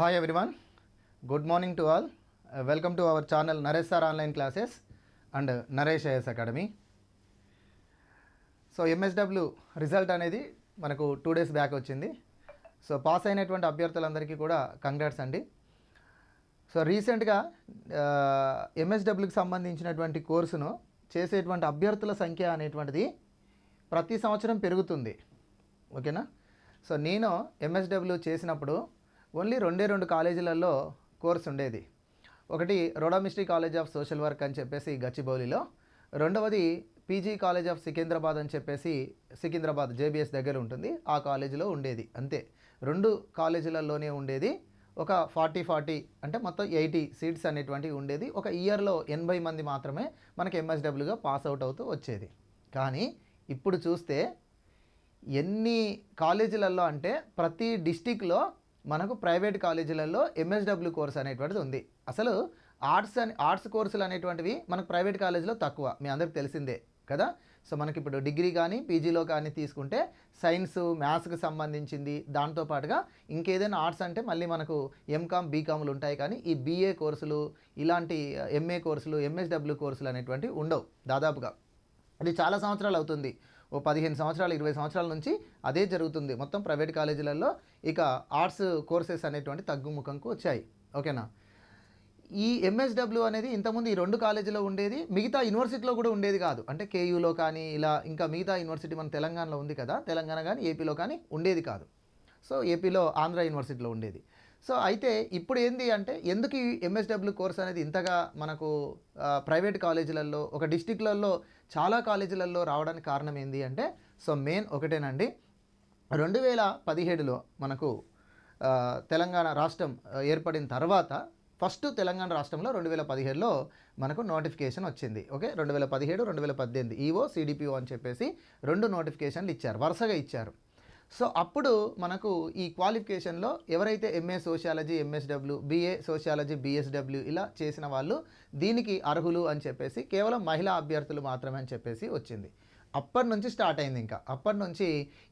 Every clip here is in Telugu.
Hi everyone good morning to all welcome to our channel Naresh sir online classes and Naresh IAS academy so MSW result అనేది మనకు టూ డేస్ బ్యాక్ వచ్చింది. సో పాస్ అయినటువంటి అభ్యర్థులందరికీ కూడా కంగ్రాట్స్ అండి. సో రీసెంట్గా ఎంఎస్డబ్ల్యూకి సంబంధించినటువంటి కోర్సును చేసేటువంటి అభ్యర్థుల సంఖ్య అనేటువంటిది ప్రతి సంవత్సరం పెరుగుతుంది. ఓకేనా సో నేను ఎంఎస్డబ్ల్యూ చేసినప్పుడు ఓన్లీ రెండే రెండు కాలేజీలలో కోర్స్ ఉండేది. ఒకటి Roda Mistry college of social work అని చెప్పేసి గచ్చిబౌలిలో రెండవది పీజీ కాలేజ్ ఆఫ్ సికింద్రాబాద్ అని చెప్పేసి సికింద్రాబాద్ జేబీఎస్ దగ్గర ఉంటుంది. ఆ కాలేజీలో ఉండేది అంతే. రెండు కాలేజీలలోనే ఉండేది. ఒక ఫార్టీ ఫార్టీ అంటే మొత్తం ఎయిటీ సీట్స్ అనేటువంటివి ఉండేది. ఒక ఇయర్లో ఎనభై మంది మాత్రమే మనకి ఎంఎస్డబ్ల్యూగా పాస్ అవుట్ అవుతూ వచ్చేది. కానీ ఇప్పుడు చూస్తే ఎన్ని కాలేజీలలో అంటే ప్రతి డిస్టిక్లో మనకు ప్రైవేట్ కాలేజీలలో ఎంఎస్డబ్ల్యూ కోర్స్ అనేటువంటిది ఉంది. అసలు ఆర్ట్స్ అని ఆర్ట్స్ కోర్సులు అనేటువంటివి మనకు ప్రైవేట్ కాలేజీలో తక్కువ మీ అందరికి తెలిసిందే కదా. సో మనకి ఇప్పుడు డిగ్రీ కానీ పీజీలో కానీ తీసుకుంటే సైన్స్ మ్యాథ్స్కి సంబంధించింది. దాంతో పాటుగా ఇంకేదైనా ఆర్ట్స్ అంటే మళ్ళీ మనకు ఎంకామ్ బీకామ్లు ఉంటాయి కానీ ఈ బీఏ కోర్సులు ఇలాంటి ఎంఏ కోర్సులు ఎంఎస్డబ్ల్యూ కోర్సులు అనేటువంటివి ఉండవు దాదాపుగా. అది చాలా సంవత్సరాలు అవుతుంది. ఓ పదిహేను సంవత్సరాలు ఇరవై సంవత్సరాల నుంచి అదే జరుగుతుంది. మొత్తం ప్రైవేట్ కాలేజీలలో ఇక ఆర్ట్స్ కోర్సెస్ అనేటువంటి తగ్గుముఖంకు వచ్చాయి. ఓకేనా? ఈ ఎంఎస్డబ్ల్యూ అనేది ఇంతకుముందు ఈ రెండు కాలేజీలో ఉండేది మిగతా యూనివర్సిటీలో కూడా ఉండేది కాదు. అంటే కేయూలో కానీ ఇలా ఇంకా మిగతా యూనివర్సిటీ మన తెలంగాణలో ఉంది కదా తెలంగాణ కానీ ఏపీలో కానీ ఉండేది కాదు. సో ఏపీలో ఆంధ్ర యూనివర్సిటీలో ఉండేది. సో అయితే ఇప్పుడు ఏంది అంటే ఎందుకు ఈ ఎంఎస్డబ్ల్యూ కోర్స్ అనేది ఇంతగా మనకు ప్రైవేట్ కాలేజీలలో ఒక డిస్టిక్లలో చాలా కాలేజీలలో రావడానికి కారణం ఏంది అంటే సో మెయిన్ ఒకటేనండి. రెండు వేల పదిహేడులో మనకు తెలంగాణ రాష్ట్రం ఏర్పడిన తర్వాత ఫస్ట్ తెలంగాణ రాష్ట్రంలో రెండు వేల పదిహేడులో మనకు నోటిఫికేషన్ వచ్చింది. ఓకే? రెండు వేల పదిహేడు రెండు వేల పద్దెనిమిది ఈఓ సిడిపిఓ అని చెప్పేసి రెండు నోటిఫికేషన్లు ఇచ్చారు. వరుసగా ఇచ్చారు. సో అప్పుడు మనకు ఈ క్వాలిఫికేషన్లో ఎవరైతే MA sociology MSW BA sociology BSW ఇలా చేసిన వాళ్ళు దీనికి అర్హులు అని చెప్పేసి కేవలం మహిళా అభ్యర్థులు మాత్రమే అని చెప్పేసి వచ్చింది. అప్పటి నుంచి స్టార్ట్ అయింది ఇంకా. అప్పటి నుంచి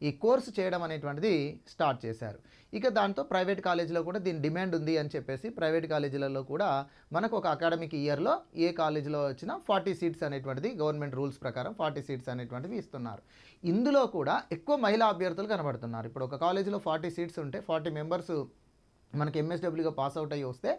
ఈ కోర్సు చేయడం అనేటువంటిది స్టార్ట్ చేశారు. ఇక దాంతో ప్రైవేట్ కాలేజీలో కూడా దీని డిమాండ్ ఉంది అని చెప్పేసి ప్రైవేట్ కాలేజీలలో కూడా మనకు ఒక అకాడమిక్ ఇయర్లో ఏ కాలేజీలో వచ్చినా ఫార్టీ సీట్స్ అనేటువంటిది గవర్నమెంట్ రూల్స్ ప్రకారం ఫార్టీ సీట్స్ అనేటువంటివి ఇస్తున్నారు. ఇందులో కూడా ఎక్కువ మహిళా అభ్యర్థులు కనబడుతున్నారు. ఇప్పుడు ఒక కాలేజీలో ఫార్టీ సీట్స్ ఉంటే ఫార్టీ మెంబర్స్ మనకి ఎంఎస్డబ్ల్యూగా పాస్ అవుట్ అయ్యి వస్తే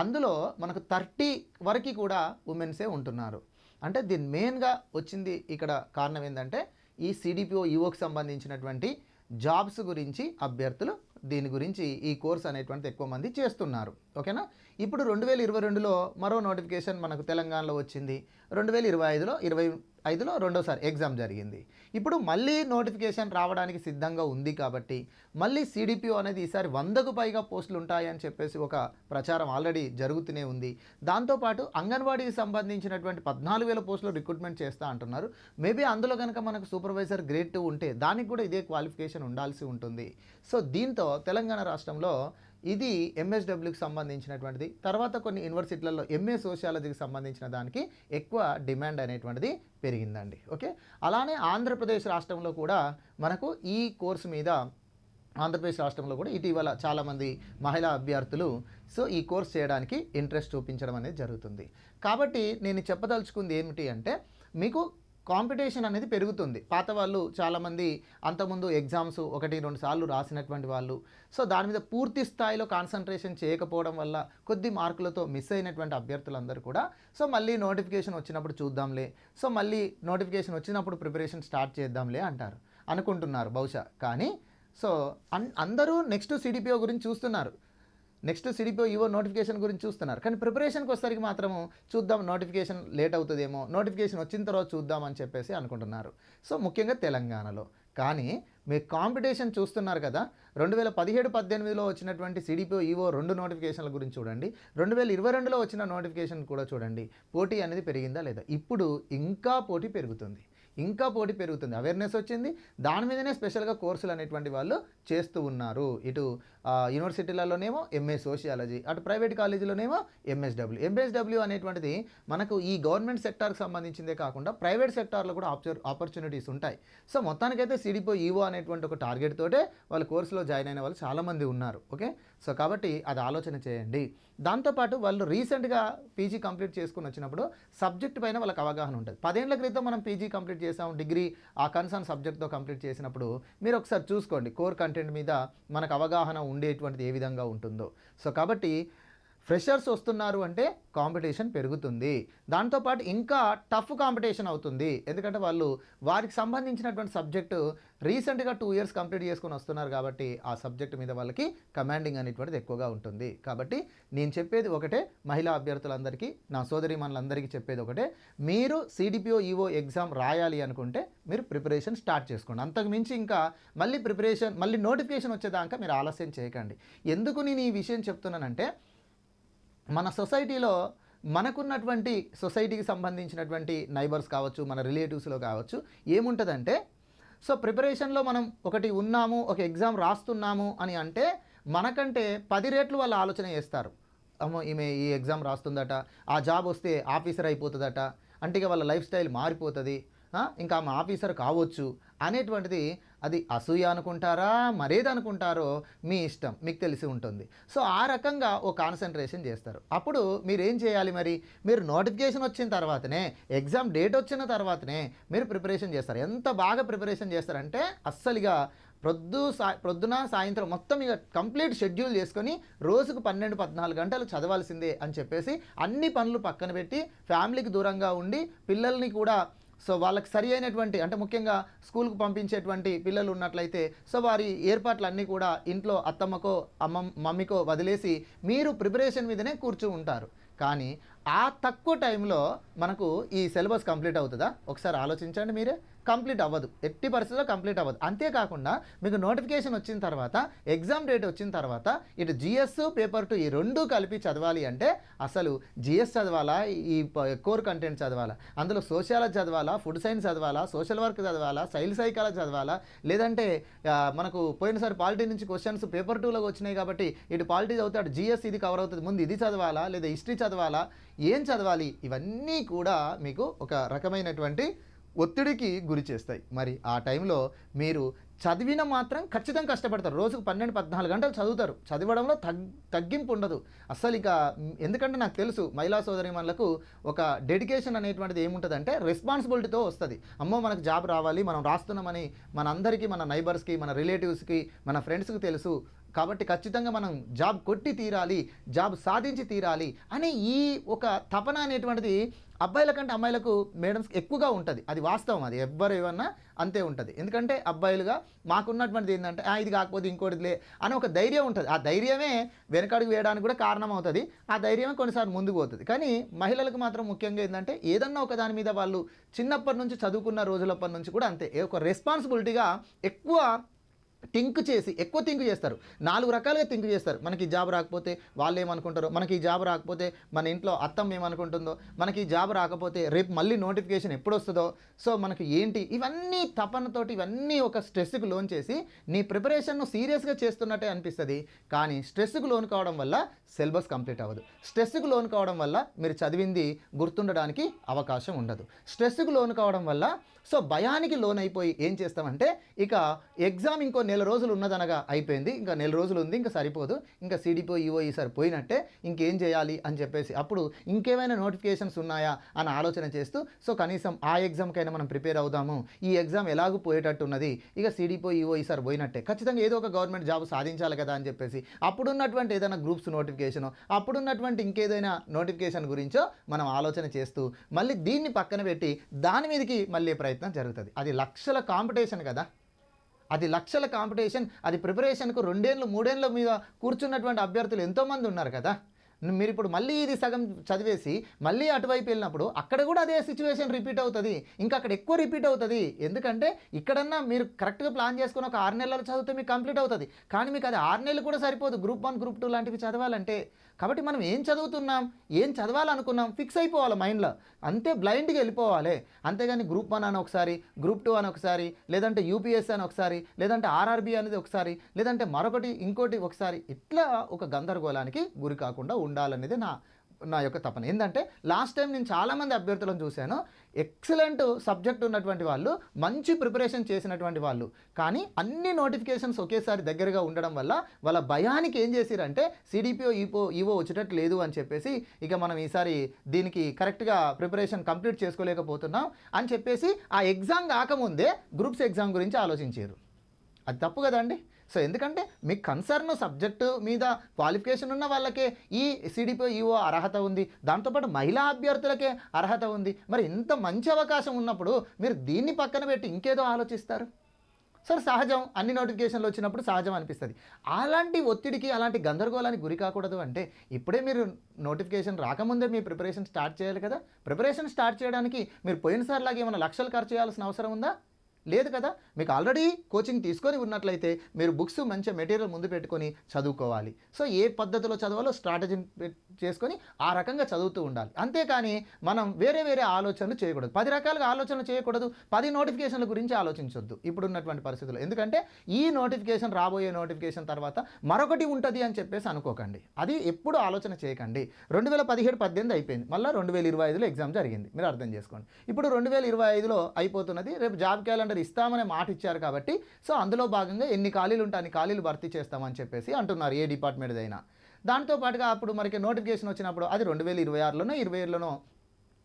అందులో మనకు థర్టీ వరకు కూడా ఉమెన్సే ఉంటున్నారు. అంటే దీని మెయిన్గా వచ్చింది ఇక్కడ కారణం ఏంటంటే ఈ సిడిపిఓ ఈఓకి సంబంధించినటువంటి జాబ్స్ గురించి అభ్యర్థులు దీని గురించి ఈ కోర్స్ అనేటువంటిది ఎక్కువ మంది చేస్తున్నారు. ఓకేనా? ఇప్పుడు రెండు వేల ఇరవై రెండులో మరో నోటిఫికేషన్ మనకు తెలంగాణలో వచ్చింది. రెండు వేల ఇరవై ఐదులో ఇరవై ఐదులో రెండోసారి ఎగ్జామ్ జరిగింది. ఇప్పుడు మళ్ళీ నోటిఫికేషన్ రావడానికి సిద్ధంగా ఉంది కాబట్టి మళ్ళీ సిడిపిఓ అనేది ఈసారి వందకు పైగా పోస్టులు ఉంటాయని చెప్పేసి ఒక ప్రచారం ఆల్రెడీ జరుగుతూనే ఉంది. దాంతోపాటు అంగన్వాడీకి సంబంధించినటువంటి పద్నాలుగు వేల పోస్టులు రిక్రూట్మెంట్ చేస్తా అంటున్నారు. మేబీ అందులో కనుక మనకు సూపర్వైజర్ గ్రేడ్ టూ ఉంటే దానికి కూడా ఇదే క్వాలిఫికేషన్ ఉండాల్సి ఉంటుంది. సో దీంతో తెలంగాణ రాష్ట్రంలో ఇది ఎంఎస్డబ్ల్యూకి సంబంధించినటువంటిది. తర్వాత కొన్ని యూనివర్సిటీలలో ఎంఏ సోషియాలజీకి సంబంధించిన దానికి ఎక్కువ డిమాండ్ అనేటువంటిది పెరిగిందండి. ఓకే? అలానే ఆంధ్రప్రదేశ్ రాష్ట్రంలో కూడా మనకు ఈ కోర్సు మీద ఆంధ్రప్రదేశ్ రాష్ట్రంలో కూడా ఇటీవల చాలామంది మహిళా అభ్యర్థులు సో ఈ కోర్స్ చేయడానికి ఇంట్రెస్ట్ చూపించడం అనేది జరుగుతుంది. కాబట్టి నేను చెప్పదలుచుకుంది ఏమిటి అంటే మీకు కాంపిటీషన్ అనేది పెరుగుతుంది. పాత వాళ్ళు చాలామంది అంతకుముందు ఎగ్జామ్స్ ఒకటి రెండు సార్లు రాసినటువంటి వాళ్ళు. సో దాని మీద పూర్తి స్థాయిలో కాన్సన్ట్రేషన్ చేయకపోవడం వల్ల కొద్ది మార్కులతో మిస్ అయినటువంటి అభ్యర్థులందరూ కూడా సో మళ్ళీ నోటిఫికేషన్ వచ్చినప్పుడు చూద్దాంలే. సో మళ్ళీ నోటిఫికేషన్ వచ్చినప్పుడు ప్రిపరేషన్ స్టార్ట్ చేద్దాంలే అంటారు. అనుకుంటున్నారు బహుశా. కానీ సో అన్ అందరూ నెక్స్ట్ సిడిపిఓ గురించి చూస్తున్నారు. నెక్స్ట్ సిడిపిఓ ఈవో నోటిఫికేషన్ గురించి చూస్తున్నారు. కానీ ప్రిపరేషన్కి వచ్చేసరికి మాత్రము చూద్దాం నోటిఫికేషన్ లేట్ అవుతుందేమో నోటిఫికేషన్ వచ్చిన తర్వాత చూద్దాం అని చెప్పేసి అనుకుంటున్నారు. సో ముఖ్యంగా తెలంగాణలో. కానీ మీరు కాంపిటీషన్ చూస్తున్నారు కదా రెండు వేల పదిహేడు పద్దెనిమిదిలో వచ్చినటువంటి సిడిపిఓ ఈవో రెండు నోటిఫికేషన్ల గురించి చూడండి. రెండు వేల ఇరవై రెండులో వచ్చిన నోటిఫికేషన్ కూడా చూడండి. పోటీ అనేది పెరిగిందా లేదా? ఇప్పుడు ఇంకా పోటీ పెరుగుతుంది. ఇంకా పోటీ పెరుగుతుంది. అవేర్నెస్ వచ్చింది. దాని మీదనే స్పెషల్గా కోర్సులు అనేటువంటి వాళ్ళు చేస్తూ ఉన్నారు. ఇటు యూనివర్సిటీలలోనేమో ఎంఏ సోషియాలజీ అటు ప్రైవేట్ కాలేజీలోనేమో ఎంఎస్డబ్ల్యూ ఎంఎస్డబ్ల్యూ అనేటువంటిది మనకు ఈ గవర్నమెంట్ సెక్టార్కి సంబంధించిందే కాకుండా ప్రైవేట్ సెక్టార్లో కూడా ఆపర్ ఆపర్చునిటీస్ ఉంటాయి. సో మొత్తానికైతే సిడిపో ఈవో అనేటువంటి ఒక టార్గెట్ తోటే వాళ్ళ కోర్సులో జాయిన్ అయిన వాళ్ళు చాలామంది ఉన్నారు ఓకే సో కాబట్టి అది ఆలోచన చేయండి. దాంతోపాటు వాళ్ళు రీసెంట్గా పీజీ కంప్లీట్ చేసుకుని వచ్చినప్పుడు సబ్జెక్ట్ పైన వాళ్ళకి అవగాహన ఉంటుంది. పదేళ్ళ క్రితం మనం పీజీ కంప్లీట్ చేసాం డిగ్రీ ఆ కన్సర్న్ సబ్జెక్ట్తో కంప్లీట్ చేసినప్పుడు మీరు ఒకసారి చూసుకోండి. కోర్ కంటెంట్ మీద మనకు అవగాహన ఉండేటువంటిది ఏ విధంగా ఉంటుందో. సో కాబట్టి ఫ్రెషర్స్ వస్తున్నారు అంటే కాంపిటీషన్ పెరుగుతుంది. దాంతోపాటు ఇంకా టఫ్ కాంపిటీషన్ అవుతుంది. ఎందుకంటే వాళ్ళు వారికి సంబంధించినటువంటి సబ్జెక్టు రీసెంట్గా టూ ఇయర్స్ కంప్లీట్ చేసుకొని వస్తున్నారు కాబట్టి ఆ సబ్జెక్ట్ మీద వాళ్ళకి కమాండింగ్ అనేటువంటిది ఎక్కువగా ఉంటుంది. కాబట్టి నేను చెప్పేది ఒకటే మహిళా అభ్యర్థులందరికీ నా సోదరి మనలందరికీ చెప్పేది ఒకటే మీరు సిడిపిఓ ఈఓ ఎగ్జామ్ రాయాలి అనుకుంటే మీరు ప్రిపరేషన్ స్టార్ట్ చేసుకోండి. అంతకు మించి ఇంకా మళ్ళీ ప్రిపరేషన్ మళ్ళీ నోటిఫికేషన్ వచ్చేదాకా మీరు ఆలస్యం చేయకండి. ఎందుకు నేను ఈ విషయం చెప్తున్నానంటే మన సొసైటీలో మనకున్నటువంటి సొసైటీకి సంబంధించినటువంటి నైబర్స్ కావచ్చు మన రిలేటివ్స్లో కావచ్చు ఏముంటుందంటే సో ప్రిపరేషన్లో మనం ఒకటి ఉన్నాము ఒక ఎగ్జామ్ రాస్తున్నాము అని అంటే మనకంటే పది రేట్లు వాళ్ళు ఆలోచన చేస్తారు. అమ్మో ఈమె ఈ ఎగ్జామ్ రాస్తుందట ఆ జాబ్ వస్తే ఆఫీసర్ అయిపోతుందట అంటే ఇక వాళ్ళ లైఫ్ స్టైల్ మారిపోతుంది. ఇంకా ఆమె ఆఫీసర్ కావచ్చు అనేటువంటిది అది అసూయ అనుకుంటారా? మరేది అనుకుంటారో మీ ఇష్టం మీకు తెలిసి ఉంటుంది. సో ఆ రకంగా ఓ కాన్సన్ట్రేషన్ చేస్తారు. అప్పుడు మీరు ఏం చేయాలి మరి? మీరు నోటిఫికేషన్ వచ్చిన తర్వాతనే ఎగ్జామ్ డేట్ వచ్చిన తర్వాతనే మీరు ప్రిపరేషన్ చేస్తారు. ఎంత బాగా ప్రిపరేషన్ చేస్తారంటే అస్సలుగా ప్రొద్దు సా ప్రొద్దున సాయంత్రం మొత్తం ఇక కంప్లీట్ షెడ్యూల్ చేసుకొని రోజుకు పన్నెండు పద్నాలుగు గంటలు చదవాల్సిందే అని చెప్పేసి అన్ని పనులు పక్కన పెట్టి ఫ్యామిలీకి దూరంగా ఉండి పిల్లల్ని కూడా సో వాళ్ళకి సరి అయినటువంటి అంటే ముఖ్యంగా స్కూల్కు పంపించేటువంటి పిల్లలు ఉన్నట్లయితే సో వారి ఏర్పాట్లన్నీ కూడా ఇంట్లో అత్తమ్మకో అమ్మ మమ్మీకో వదిలేసి మీరు ప్రిపరేషన్ మీదనే కూర్చో ఉంటారు. కానీ ఆ తక్కువ టైంలో మనకు ఈ సిలబస్ కంప్లీట్ అవుతుందా? ఒకసారి ఆలోచించండి మీరే. కంప్లీట్ అవ్వదు. ఎట్టి పరిస్థితుల్లో కంప్లీట్ అవ్వదు. అంతేకాకుండా మీకు నోటిఫికేషన్ వచ్చిన తర్వాత ఎగ్జామ్ డేట్ వచ్చిన తర్వాత ఇటు జిఎస్ పేపర్ టూ ఈ రెండు కలిపి చదవాలి అంటే అసలు జిఎస్ చదవాలా? ఈ కోర్ కంటెంట్ చదవాలా? అందులో సోషియాలజీ చదవాలా? ఫుడ్ సైన్స్ చదవాలా? సోషల్ వర్క్ చదవాలా? సైల్ సైకాలజీ చదవాలా? లేదంటే మనకు పోయినసారి పాలిటీ నుంచి క్వశ్చన్స్ పేపర్ టూలోకి వచ్చినాయి కాబట్టి ఇటు పాలిటీ చదివితే అటు జిఎస్ ఇది కవర్ అవుతుంది. ముందు ఇది చదవాలా? లేదా హిస్టరీ చదవాలా? ఏం చదవాలి? ఇవన్నీ కూడా మీకు ఒక రకమైనటువంటి ఒత్తిడికి గురి చేస్తాయి. మరి ఆ టైంలో మీరు చదివిన మాత్రం ఖచ్చితంగా కష్టపడతారు. రోజుకు పన్నెండు పద్నాలుగు గంటలు చదువుతారు. చదవడంలో తగ్ తగ్గింపు ఉండదు. అస్సలు ఇక ఎందుకంటే నాకు తెలుసు మహిళా సోదరిమణులకు ఒక డెడికేషన్ అనేటువంటిది ఏముంటుందంటే రెస్పాన్సిబిలిటీతో వస్తుంది. అమ్మో మనకు జాబ్ రావాలి మనం రాస్తున్నామని మనందరికీ మన నైబర్స్కి మన రిలేటివ్స్కి మన ఫ్రెండ్స్కి తెలుసు. కాబట్టి ఖచ్చితంగా మనం జాబ్ కొట్టి తీరాలి జాబ్ సాధించి తీరాలి అనే ఈ ఒక తపన అనేటువంటిది అబ్బాయిల కంటే అమ్మాయిలకు మేడమ్స్ ఎక్కువగా ఉంటుంది. అది వాస్తవం అది. ఎవ్వరు ఏమన్నా అంతే ఉంటుంది. ఎందుకంటే అబ్బాయిలుగా మాకున్నటువంటిది ఏంటంటే ఇది కాకపోతే ఇంకోటిలే అని ఒక ధైర్యం ఉంటుంది. ఆ ధైర్యమే వెనకడుగు వేయడానికి కూడా కారణం అవుతుంది ఆ ధైర్యమే కొన్నిసార్లు ముందుకు పోతుంది. కానీ మహిళలకు మాత్రం ముఖ్యంగా ఏంటంటే ఏదన్నా ఒక దాని మీద వాళ్ళు చిన్నప్పటి నుంచి చదువుకున్న రోజులప్పటి నుంచి కూడా అంతే. ఒక రెస్పాన్సిబిలిటీగా ఎక్కువ థింక్ చేసి ఎక్కువ థింక్ చేస్తారు. నాలుగు రకాలుగా థింక్ చేస్తారు. మనకి జాబ్ రాకపోతే వాళ్ళు ఏమనుకుంటారో మనకి ఈ జాబ్ రాకపోతే మన ఇంట్లో అత్తం ఏమనుకుంటుందో మనకి జాబ్ రాకపోతే రేపు మళ్ళీ నోటిఫికేషన్ ఎప్పుడు వస్తుందో సో మనకి ఏంటి ఇవన్నీ తపనతోటి ఇవన్నీ ఒక స్ట్రెస్కి లోన్ చేసి నీ ప్రిపరేషన్ను సీరియస్గా చేస్తున్నట్టే అనిపిస్తుంది. కానీ స్ట్రెస్కి లోన్ కావడం వల్ల సిలబస్ కంప్లీట్ అవ్వదు. స్ట్రెస్కి లోన్ కావడం వల్ల మీరు చదివింది గుర్తుండడానికి అవకాశం ఉండదు. స్ట్రెస్కి లోన్ కావడం వల్ల సో భయానికి లోన్ అయిపోయి ఏం చేస్తామంటే ఇక ఎగ్జామ్ ఇంకో నెల రోజులు ఉన్నదనగా అయిపోయింది. ఇంకా నెల రోజులు ఉంది ఇంకా సరిపోదు. ఇంకా సిడిపో ఈవో ఈసారి పోయినట్టే ఇంకేం చేయాలి అని చెప్పేసి అప్పుడు ఇంకేమైనా నోటిఫికేషన్స్ ఉన్నాయా అని ఆలోచన చేస్తూ సో కనీసం ఆ ఎగ్జామ్కైనా మనం ప్రిపేర్ అవుదాము. ఈ ఎగ్జామ్ ఎలాగూ పోయేటట్టు ఉన్నది ఇక సిడిపో ఈవో ఈసారి పోయినట్టే. ఖచ్చితంగా ఏదో ఒక గవర్నమెంట్ జాబ్ సాధించాలి కదా అని చెప్పేసి అప్పుడున్నటువంటి ఏదైనా గ్రూప్స్ నోటిఫికేషన్ అప్పుడున్నటువంటి ఇంకేదైనా నోటిఫికేషన్ గురించో మనం ఆలోచన చేస్తూ మళ్ళీ దీన్ని పక్కన పెట్టి దాని మీదకి మళ్ళీ ప్రయత్నం జరుగుతుంది. అది లక్షల కాంపిటీషన్ కదా. అది లక్షల కాంపిటీషన్ అది ప్రిపరేషన్కు రెండేళ్ళు మూడేళ్ళ మీద కూర్చున్నటువంటి అభ్యర్థులు ఎంతోమంది ఉన్నారు కదా. మీరు ఇప్పుడు మళ్ళీ ఇది సగం చదివేసి మళ్ళీ అటువైపు వెళ్ళినప్పుడు అక్కడ కూడా అదే సిచ్యువేషన్ రిపీట్ అవుతుంది. ఇంకా అక్కడ ఎక్కువ రిపీట్ అవుతుంది. ఎందుకంటే ఇక్కడన్నా మీరు కరెక్ట్గా ప్లాన్ చేసుకుని ఒక ఆరు నెలలు చదివితే మీకు కంప్లీట్ అవుతుంది. కానీ మీకు అది ఆరు నెలలు కూడా సరిపోదు. గ్రూప్ వన్ గ్రూప్ టూ లాంటివి చదవాలంటే కాబట్టి మనం ఏం చదువుతున్నాం? ఏం చదవాలనుకున్నాం? ఫిక్స్ అయిపోవాలి మైండ్లో. అంతే బ్లైండ్గా వెళ్ళిపోవాలి. అంతేగాని గ్రూప్ వన్ అని ఒకసారి గ్రూప్ టూ అని ఒకసారి లేదంటే యూపీఎస్ అని ఒకసారి లేదంటే ఆర్ఆర్బి అనేది ఒకసారి లేదంటే మరొకటి ఇంకోటి ఒకసారి ఇట్లా ఒక గందరగోళానికి గురి కాకుండా ఉండాలనేది నా నా యొక్క తపన. ఏంటంటే లాస్ట్ టైం నేను చాలామంది అభ్యర్థులను చూశాను. ఎక్సలెంట్ సబ్జెక్ట్ ఉన్నటువంటి వాళ్ళు మంచి ప్రిపరేషన్ చేసినటువంటి వాళ్ళు. కానీ అన్ని నోటిఫికేషన్స్ ఒకేసారి దగ్గరగా ఉండడం వల్ల వాళ్ళ భయానికి ఏం చేసిరంటే సిడిపిఓ ఈపో ఈవో వచ్చేటట్టు లేదు అని చెప్పేసి ఇక మనం ఈసారి దీనికి కరెక్ట్గా ప్రిపరేషన్ కంప్లీట్ చేసుకోలేకపోతున్నాం అని చెప్పేసి ఆ ఎగ్జామ్ కాకముందే గ్రూప్స్ ఎగ్జామ్ గురించి ఆలోచించారు. అది తప్పు కదండి? సో ఎందుకంటే మీ కన్సర్న్ సబ్జెక్టు మీద క్వాలిఫికేషన్ ఉన్న వాళ్ళకే ఈ సిడిపో ఈఓ అర్హత ఉంది. దాంతోపాటు మహిళా అభ్యర్థులకే అర్హత ఉంది. మరి ఇంత మంచి అవకాశం ఉన్నప్పుడు మీరు దీన్ని పక్కన పెట్టి ఇంకేదో ఆలోచిస్తారు? సరే సహజం. అన్ని నోటిఫికేషన్లు వచ్చినప్పుడు సహజం అనిపిస్తుంది. అలాంటి ఒత్తిడికి అలాంటి గందరగోళానికి గురి కాకూడదు అంటే ఇప్పుడే మీరు నోటిఫికేషన్ రాకముందే మీ ప్రిపరేషన్ స్టార్ట్ చేయాలి కదా? ప్రిపరేషన్ స్టార్ట్ చేయడానికి మీరు పోయినసారిలాగా ఏమైనా లక్షలు ఖర్చు చేయాల్సిన అవసరం ఉందా? లేదు కదా? మీకు ఆల్రెడీ కోచింగ్ తీసుకొని ఉన్నట్లయితే మీరు బుక్స్ మంచి మెటీరియల్ ముందు పెట్టుకొని చదువుకోవాలి. సో ఏ పద్ధతిలో చదవాలో స్ట్రాటజీ చేసుకొని ఆ రకంగా చదువుతూ ఉండాలి. అంతేకాని మనం వేరే వేరే ఆలోచనలు చేయకూడదు. పది రకాలుగా ఆలోచనలు చేయకూడదు. పది నోటిఫికేషన్ల గురించి ఆలోచించొద్దు. ఇప్పుడున్నటువంటి పరిస్థితుల్లో. ఎందుకంటే ఈ నోటిఫికేషన్ రాబోయే నోటిఫికేషన్ తర్వాత మరొకటి ఉంటుంది అని చెప్పేసి అనుకోకండి. అది ఎప్పుడు ఆలోచన చేయకండి. రెండు వేల పదిహేడు పద్దెనిమిది అయిపోయింది. మళ్ళీ రెండు వేల ఇరవై ఐదులో ఎగ్జామ్ జరిగింది. మీరు అర్థం చేసుకోండి. ఇప్పుడు రెండు వేల ఇరవై ఐదులో అయిపోతున్నది. రేపు జాబ్ క్యాలెండర్ ఇస్తామనే మాట ఇచ్చారు కాబట్టి సో అందులో భాగంగా ఎన్ని ఖాళీలు ఉంటే అన్ని ఖాళీలు భర్తీ చేస్తామని చెప్పేసి అంటున్నారు ఏ డిపార్ట్మెంట్ అయినా దాంతో పాటుగా అప్పుడు మనకి నోటిఫికేషన్ వచ్చినప్పుడు అది రెండు వేల ఇరవై ఆరులోనో ఇరవై ఏడులోనో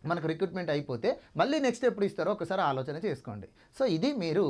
మనకు రిక్రూట్మెంట్ అయిపోతే మళ్ళీ నెక్స్ట్ ఎప్పుడు ఇస్తారో ఒకసారి ఆలోచన చేసుకోండి. సో ఇది మీరు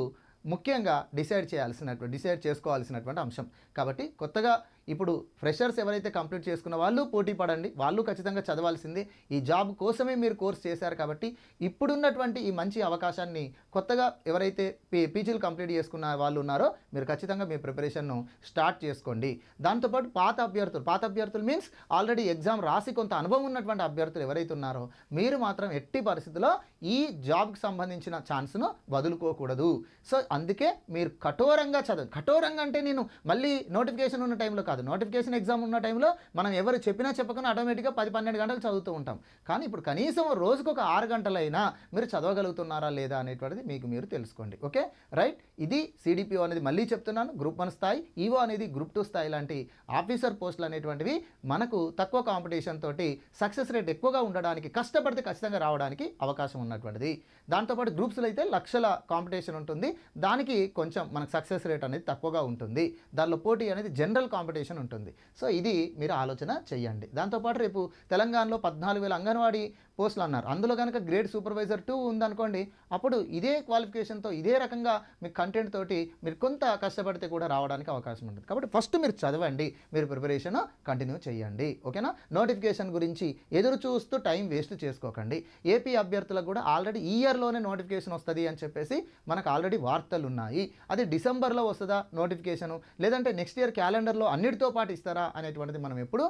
ముఖ్యంగా డిసైడ్ చేయాల్సినటువంటి డిసైడ్ చేసుకోవాల్సినటువంటి అంశం. కాబట్టి కొత్తగా ఇప్పుడు ఫ్రెషర్స్ ఎవరైతే కంప్లీట్ చేసుకున్న వాళ్ళు పోటీ పడండి. వాళ్ళు ఖచ్చితంగా చదవాల్సిందే. ఈ జాబ్ కోసమే మీరు కోర్స్ చేశారు కాబట్టి ఇప్పుడున్నటువంటి ఈ మంచి అవకాశాన్ని కొత్తగా ఎవరైతే పీ పీజీలు కంప్లీట్ చేసుకున్న వాళ్ళు ఉన్నారో మీరు ఖచ్చితంగా మీ ప్రిపరేషన్ను స్టార్ట్ చేసుకోండి. దాంతోపాటు పాత అభ్యర్థులు పాత అభ్యర్థులు మీన్స్ ఆల్రెడీ ఎగ్జామ్ రాసి కొంత అనుభవం ఉన్నటువంటి అభ్యర్థులు ఎవరైతే ఉన్నారో మీరు మాత్రం ఎట్టి పరిస్థితిలో ఈ జాబ్కి సంబంధించిన ఛాన్స్ను వదులుకోకూడదు. సో అందుకే మీరు కఠోరంగా చదవండి కఠోరంగా అంటే నేను మళ్ళీ నోటిఫికేషన్ ఉన్న టైంలో కాదు. నోటిఫికేషన్ ఎగ్జామ్ ఉన్న టైంలో మనం ఎవరు చెప్పినా చెప్పకుండా ఆటోమేటిక్గా పది పన్నెండు గంటలు చదువుతూ ఉంటాం. కానీ ఇప్పుడు కనీసం రోజుకు ఒక ఆరు గంటలైనా మీరు చదవగలుగుతున్నారా లేదా అనేటువంటిది మీకు మీరు తెలుసుకోండి. ఓకే? రైట్? ఇది సిడిపిఓ అనేది మళ్ళీ చెప్తున్నాను. గ్రూప్ వన్ స్థాయి ఈవో అనేది గ్రూప్ టూ స్థాయి లాంటి ఆఫీసర్ పోస్టులు అనేటువంటివి మనకు తక్కువ కాంపిటీషన్ తోటి సక్సెస్ రేట్ ఎక్కువగా ఉండడానికి కష్టపడితే ఖచ్చితంగా రావడానికి అవకాశం ఉన్నటువంటిది. దాంతోపాటు గ్రూప్స్లో అయితే లక్షల కాంపిటీషన్ ఉంటుంది. దానికి కొంచెం మనకు సక్సెస్ రేట్ అనేది తక్కువగా ఉంటుంది. దానిలో పోటీ అనేది జనరల్ కాంపిటీషన్ ఉంటుంది. సో ఇది మీరు ఆలోచన చేయండి దాంతోపాటు రేపు తెలంగాణలో పద్నాలుగు వేల అంగన్వాడీ పోస్టులు అన్నారు. అందులో కనుక గ్రేడ్ సూపర్వైజర్ టూ ఉందనుకోండి అప్పుడు ఇదే క్వాలిఫికేషన్తో ఇదే రకంగా మీ కంటెంట్ తోటి మీరు కొంత కష్టపడితే కూడా రావడానికి అవకాశం ఉంటుంది. కాబట్టి ఫస్ట్ మీరు చదవండి. మీరు ప్రిపరేషన్ కంటిన్యూ చేయండి ఓకేనా? నోటిఫికేషన్ గురించి ఎదురు చూస్తూ టైం వేస్ట్ చేసుకోకండి. ఏపీ అభ్యర్థులకు కూడా ఆల్రెడీ ఈ ఇయర్లోనే నోటిఫికేషన్ వస్తుంది అని చెప్పేసి మనకు ఆల్రెడీ వార్తలు ఉన్నాయి అది డిసెంబర్లో వస్తుందా నోటిఫికేషను? లేదంటే నెక్స్ట్ ఇయర్ క్యాలెండర్లో అన్నిటితో పాటు ఇస్తారా అనేటువంటిది మనం ఎప్పుడు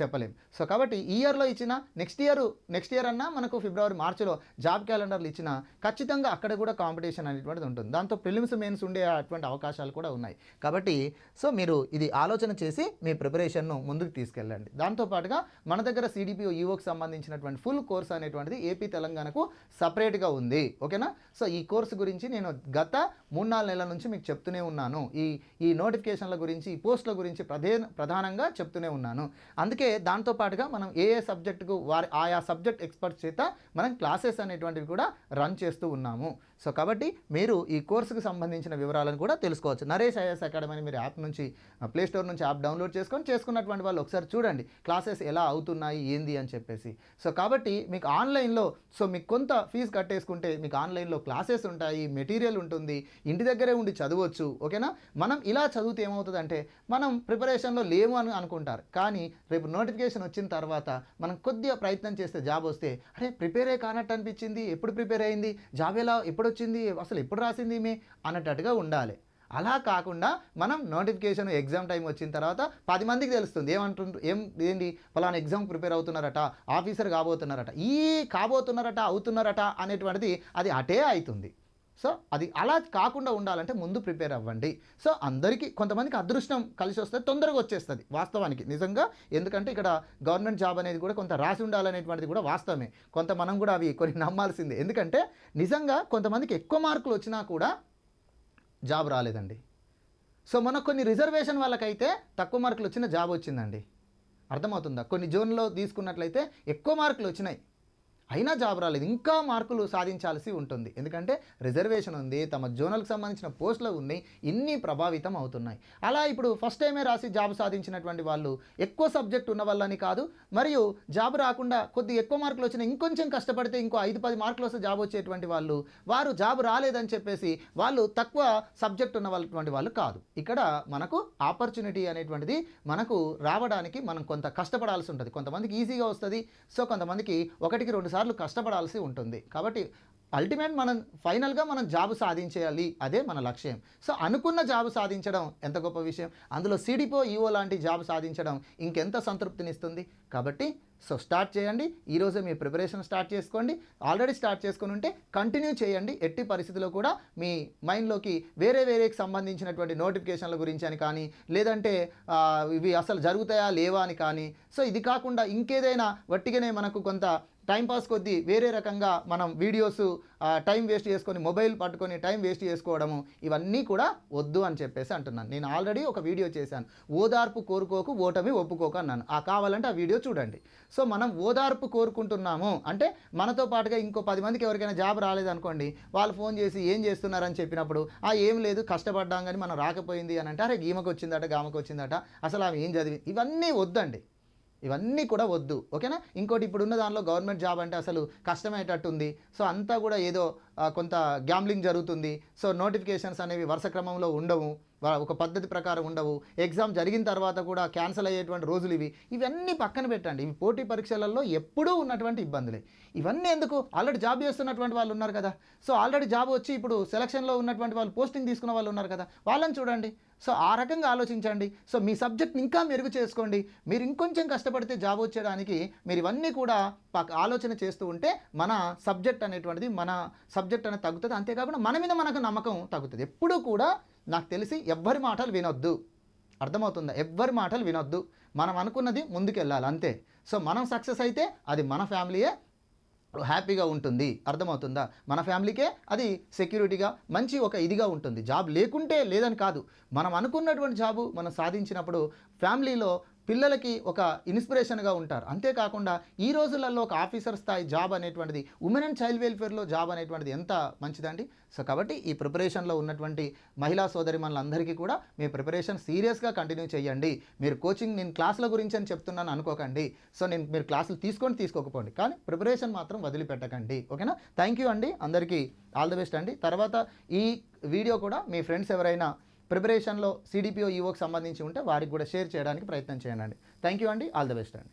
చెప్పలేం. సో కాబట్టి ఈ ఇయర్లో ఇచ్చిన నెక్స్ట్ ఇయర్ నెక్స్ట్ ఇయర్ అన్నా మనకు ఫిబ్రవరి మార్చిలో జాబ్ క్యాలెండర్లు ఇచ్చిన ఖచ్చితంగా అక్కడ కూడా కాంపిటీషన్ అనేటువంటిది ఉంటుంది. దాంతో ప్రిలిమ్స్ మెయిన్స్ ఉండే అటువంటి అవకాశాలు కూడా ఉన్నాయి. కాబట్టి సో మీరు ఇది ఆలోచన చేసి మీ ప్రిపరేషన్ను ముందుకు తీసుకెళ్ళండి. దాంతోపాటుగా మన దగ్గర సిడిపిఓ ఈఓకి సంబంధించినటువంటి ఫుల్ కోర్స్ అనేటువంటిది ఏపీ తెలంగాణకు సపరేట్గా ఉంది. ఓకేనా? సో ఈ కోర్సు గురించి నేను గత మూడు నాలుగు నెలల నుంచి మీకు చెప్తూనే ఉన్నాను. ఈ ఈ నోటిఫికేషన్ల గురించి ఈ పోస్టుల గురించి ప్రధే ప్రధానంగా చెప్తూనే ఉన్నాను. అందుకే దాంతో పాటుగా మనం ఏ ఏ సబ్జెక్టుకు వారి ఆయా సబ్జెక్ట్ ఎక్స్పర్ట్ చేత మనం క్లాసెస్ అనేటువంటివి కూడా రన్ చేస్తూ ఉన్నాము. సో కాబట్టి మీరు ఈ కోర్సుకు సంబంధించిన వివరాలను కూడా తెలుసుకోవచ్చు. నరేష్ ఐఎస్ అకాడమీ మీరు యాప్ నుంచి ప్లే స్టోర్ నుంచి యాప్ డౌన్లోడ్ చేసుకొని చేసుకున్నటువంటి వాళ్ళు ఒకసారి చూడండి క్లాసెస్ ఎలా అవుతున్నాయి ఏంది అని చెప్పేసి. సో కాబట్టి మీకు ఆన్లైన్లో సో మీకు కొంత ఫీజు కట్టేసుకుంటే మీకు ఆన్లైన్లో క్లాసెస్ ఉంటాయి మెటీరియల్ ఉంటుంది ఇంటి దగ్గరే ఉండి చదవచ్చు ఓకేనా? మనం ఇలా చదివితే ఏమవుతుందంటే మనం ప్రిపరేషన్లో లేము అని అనుకుంటారు. కానీ రేపు నోటిఫికేషన్ వచ్చిన తర్వాత మనం కొద్దిగా ప్రయత్నం చేస్తే జాబ్ వస్తే అరే ప్రిపేరే కానట్టు అనిపించింది? ఎప్పుడు ప్రిపేర్ అయింది? జాబ్ ఎలా? ఎప్పుడు వచ్చింది అసలు ఎప్పుడు రాసింది మీ అన్నట్టుగా ఉండాలి. అలా కాకుండా మనం నోటిఫికేషన్ ఎగ్జామ్ టైం వచ్చిన తర్వాత పది మందికి తెలుస్తుంది. ఏమంటుండ్రు? ఏం ఏంటి ఫలానా ఎగ్జామ్ ప్రిపేర్ అవుతున్నారట ఆఫీసర్ కాబోతున్నారట ఈ కాబోతున్నారట అవుతున్నారట అనేటువంటిది అది అటే అవుతుంది సో అది అలా కాకుండా ఉండాలంటే ముందు ప్రిపేర్ అవ్వండి. సో అందరికీ కొంతమందికి అదృష్టం కలిసి వస్తే తొందరగా వచ్చేస్తుంది వాస్తవానికి నిజంగా. ఎందుకంటే ఇక్కడ గవర్నమెంట్ జాబ్ అనేది కూడా కొంత రాసి ఉండాలనేటువంటిది కూడా వాస్తవమే. కొంత మనం కూడా అవి కొన్ని నమ్మాల్సిందే. ఎందుకంటే నిజంగా కొంతమందికి ఎక్కువ మార్కులు వచ్చినా కూడా జాబ్ రాలేదండి. సో మన కొన్ని రిజర్వేషన్ వాళ్ళకైతే తక్కువ మార్కులు వచ్చిన జాబ్ వచ్చిందండి. అర్థమవుతుందా? కొన్ని జోన్లో తీసుకున్నట్లయితే ఎక్కువ మార్కులు వచ్చినాయి. అయినా జాబ్ రాలేదు ఇంకా మార్కులు సాధించాల్సి ఉంటుంది. ఎందుకంటే రిజర్వేషన్ ఉంది తమ జోనల్కి సంబంధించిన పోస్టులు ఉన్నాయి ఇన్ని ప్రభావితం అవుతున్నాయి. అలా ఇప్పుడు ఫస్ట్ టైమే రాసి జాబ్ సాధించినటువంటి వాళ్ళు ఎక్కువ సబ్జెక్ట్ ఉన్న వాళ్ళని కాదు మరియు జాబ్ రాకుండా కొద్ది ఎక్కువ మార్కులు వచ్చిన ఇంకొంచెం కష్టపడితే ఇంకో ఐదు పది మార్కులు వస్తే జాబ్ వచ్చేటువంటి వాళ్ళు వారు జాబ్ రాలేదని చెప్పేసి వాళ్ళు తక్కువ సబ్జెక్ట్ ఉన్న వాళ్ళటువంటి వాళ్ళు కాదు. ఇక్కడ మనకు ఆపర్చునిటీ అనేటువంటిది మనకు రావడానికి మనం కొంత కష్టపడాల్సి ఉంటుంది. కొంతమందికి ఈజీగా వస్తుంది. సో కొంతమందికి ఒకటికి రెండు సార్లు కష్టపడాల్సి ఉంటుంది. కాబట్టి అల్టిమేట్ మనం ఫైనల్గా మనం జాబ్ సాధించేయాలి. అదే మన లక్ష్యం. సో అనుకున్న జాబ్ సాధించడం ఎంత గొప్ప విషయం. అందులో సిడిపో ఈఓ లాంటి జాబ్ సాధించడం ఇంకెంత సంతృప్తినిస్తుంది? కాబట్టి సో స్టార్ట్ చేయండి. ఈరోజే మీ ప్రిపరేషన్ స్టార్ట్ చేసుకోండి. ఆల్రెడీ స్టార్ట్ చేసుకుని ఉంటే కంటిన్యూ చేయండి. ఎట్టి పరిస్థితిలో కూడా మీ మైండ్లోకి వేరే వేరేకి సంబంధించినటువంటి నోటిఫికేషన్ల గురించి అని కానీ లేదంటే ఇవి అసలు జరుగుతాయా లేవా అని కానీ సో ఇది కాకుండా ఇంకేదైనా వట్టిగానే మనకు కొంత టైంపాస్ కొద్దీ వేరే రకంగా మనం వీడియోస్ టైం వేస్ట్ చేసుకొని మొబైల్ పట్టుకొని టైం వేస్ట్ చేసుకోవడము ఇవన్నీ కూడా వద్దు అని చెప్పేసి అంటున్నాను. నేను ఆల్రెడీ ఒక వీడియో చేశాను. ఓదార్పు కోరుకోకు ఓటమి ఒప్పుకోకు అన్నాను. ఆ కావాలంటే ఆ వీడియో చూడండి. సో మనం ఓదార్పు కోరుకుంటున్నాము అంటే మనతో పాటుగా ఇంకో పది మందికి ఎవరికైనా జాబ్ రాలేదనుకోండి వాళ్ళు ఫోన్ చేసి ఏం చేస్తున్నారని చెప్పినప్పుడు ఆ ఏం లేదు కష్టపడ్డాం కానీ మనం రాకపోయింది అని అంటే అరే గీమకు వచ్చిందట గామకు వచ్చిందట అసలు ఆమె ఏం చదివి ఇవన్నీ వద్దండి. ఇవన్నీ కూడా వద్దు ఓకేనా? ఇంకోటి ఇప్పుడున్న దానిలో గవర్నమెంట్ జాబ్ అంటే అసలు కష్టమయ్యేటట్టుంది. సో అంతా కూడా ఏదో కొంత గ్యాంబ్లింగ్ జరుగుతుంది. సో నోటిఫికేషన్స్ అనేవి వరుస క్రమంలో ఉండవు. ఒక పద్ధతి ప్రకారం ఉండవు. ఎగ్జామ్ జరిగిన తర్వాత కూడా క్యాన్సిల్ అయ్యేటువంటి రోజులు ఇవి. ఇవన్నీ పక్కన పెట్టండి. ఇవి పోటీ పరీక్షలలో ఎప్పుడూ ఉన్నటువంటి ఇబ్బందులే. ఇవన్నీ ఎందుకు? ఆల్రెడీ జాబ్ చేస్తున్నటువంటి వాళ్ళు ఉన్నారు కదా. సో ఆల్రెడీ జాబ్ వచ్చి ఇప్పుడు సెలక్షన్లో ఉన్నటువంటి వాళ్ళు పోస్టింగ్ తీసుకున్న వాళ్ళు ఉన్నారు కదా. వాళ్ళని చూడండి. సో ఆ రకంగా ఆలోచించండి. సో మీ సబ్జెక్ట్ని ఇంకా మెరుగు చేసుకోండి. మీరు ఇంకొంచెం కష్టపడితే జాబ్ వచ్చేయడానికి మీరు ఇవన్నీ కూడా ఆలోచన చేస్తూ ఉంటే మన సబ్జెక్ట్ అనేటువంటిది మన సబ్జెక్ట్ అనేది తగ్గుతుంది. అంతేకాకుండా మన మీద మనకు నమ్మకం తగ్గుతుంది. ఎప్పుడూ కూడా నాకు తెలిసి ఎవ్వరి మాటలు వినొద్దు. అర్థమవుతుందా? ఎవ్వరి మాటలు వినొద్దు. మనం అనుకున్నది ముందుకెళ్ళాలి అంతే. సో మనం సక్సెస్ అయితే అది మన ఫ్యామిలీయే హ్యాపీగా ఉంటుంది. అర్థమవుతుందా? మన ఫ్యామిలీకే అది సెక్యూరిటీగా మంచి ఒక ఇదిగా ఉంటుంది. జాబ్ లేకుంటే లేదని కాదు. మనం అనుకున్నటువంటి జాబు మనం సాధించినప్పుడు ఫ్యామిలీలో పిల్లలకి ఒక ఇన్స్పిరేషన్గా ఉంటారు. అంతేకాకుండా ఈ రోజులలో ఒక ఆఫీసర్ స్థాయి జాబ్ అనేటువంటిది ఉమెన్ అండ్ చైల్డ్ వెల్ఫేర్లో జాబ్ అనేటువంటిది ఎంత మంచిదండి? సో కాబట్టి ఈ ప్రిపరేషన్లో ఉన్నటువంటి మహిళా సోదరి అందరికీ కూడా మీ ప్రిపరేషన్ సీరియస్గా కంటిన్యూ చేయండి. మీరు కోచింగ్ నేను క్లాసుల గురించి అని చెప్తున్నాను అనుకోకండి. సో నేను మీరు క్లాసులు తీసుకొని తీసుకోకపోండి. కానీ ప్రిపరేషన్ మాత్రం వదిలిపెట్టకండి. ఓకేనా? థ్యాంక్ యూ అండి. అందరికీ ఆల్ ది బెస్ట్ అండి. తర్వాత ఈ వీడియో కూడా మీ ఫ్రెండ్స్ ఎవరైనా ప్రిపరేషన్లో సిడిపిఓ ఈఓకి సంబంధించి ఉంటే వారికి కూడా షేర్ చేయడానికి ప్రయత్నం చేయండి. థ్యాంక్ యూ అండి. ఆల్ ద బెస్ట్ అండి.